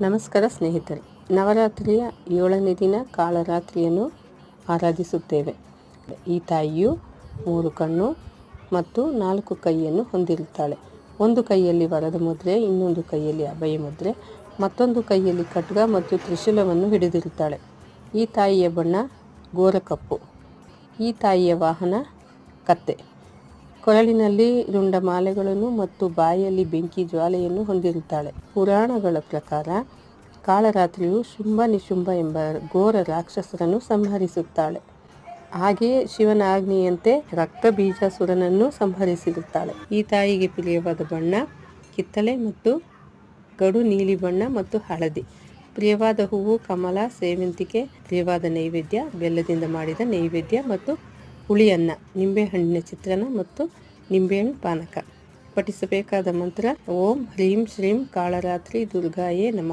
ನಮಸ್ಕಾರ ಸ್ನೇಹಿತರೆ, ನವರಾತ್ರಿಯ ಏಳನೇ ದಿನ ಕಾಳರಾತ್ರಿಯನ್ನು ಆರಾಧಿಸುತ್ತೇವೆ. ಈ ತಾಯಿಯು ಮೂರು ಕಣ್ಣು ಮತ್ತು ನಾಲ್ಕು ಕೈಯನ್ನು ಹೊಂದಿರುತ್ತಾಳೆ. ಒಂದು ಕೈಯಲ್ಲಿ ವರದ ಮುದ್ರೆ, ಇನ್ನೊಂದು ಕೈಯಲ್ಲಿ ಅಭಯ ಮುದ್ರೆ, ಮತ್ತೊಂದು ಕೈಯಲ್ಲಿ ಖಡ್ಗ ಮತ್ತು ತ್ರಿಶೂಲವನ್ನು ಹಿಡಿದಿರುತ್ತಾಳೆ. ಈ ತಾಯಿಯ ಬಣ್ಣ ಗೋರಕಪ್ಪು ಈ ತಾಯಿಯ ವಾಹನ ಕತ್ತೆ. ಕೊರಳಿನಲ್ಲಿ ರುಂಡ ಮಾಲೆಗಳನ್ನು ಮತ್ತು ಬಾಯಲ್ಲಿ ಬೆಂಕಿ ಜ್ವಾಲೆಯನ್ನು ಹೊಂದಿರುತ್ತಾಳೆ. ಪುರಾಣಗಳ ಪ್ರಕಾರ ಕಾಳರಾತ್ರಿಯು ಶುಂಭ ನಿಶುಂಭ ಎಂಬ ಘೋರ ರಾಕ್ಷಸರನ್ನು ಸಂಹರಿಸುತ್ತಾಳೆ. ಹಾಗೆಯೇ ಶಿವನ ಆಜ್ಞೆಯಂತೆ ರಕ್ತ ಬೀಜಾಸುರನನ್ನು ಸಂಹರಿಸಿರುತ್ತಾಳೆ. ಈ ತಾಯಿಗೆ ಪ್ರಿಯವಾದ ಬಣ್ಣ, ಕಿತ್ತಳೆ ಮತ್ತು ಗಡು ನೀಲಿ ಬಣ್ಣ ಮತ್ತು ಹಳದಿ. ಪ್ರಿಯವಾದ ಹೂವು, ಕಮಲ, ಸೇವಂತಿಕೆ, ಪ್ರಿಯವಾದ ನೈವೇದ್ಯ, ಬೆಲ್ಲದಿಂದ ಮಾಡಿದ ನೈವೇದ್ಯ ಮತ್ತು ಹುಳಿಯನ್ನ ನಿಂಬೆಹಣ್ಣಿನ ಚಿತ್ರಣ ಮತ್ತು ನಿಂಬೆಹಣ್ಣು ಪಾನಕ. ಪಠಿಸಬೇಕಾದ ಮಂತ್ರ ಓಂ ಹ್ರೀಂ ಶ್ರೀಂ ಕಾಳರಾತ್ರಿ ದುರ್ಗಾಯೇ ನಮಃ.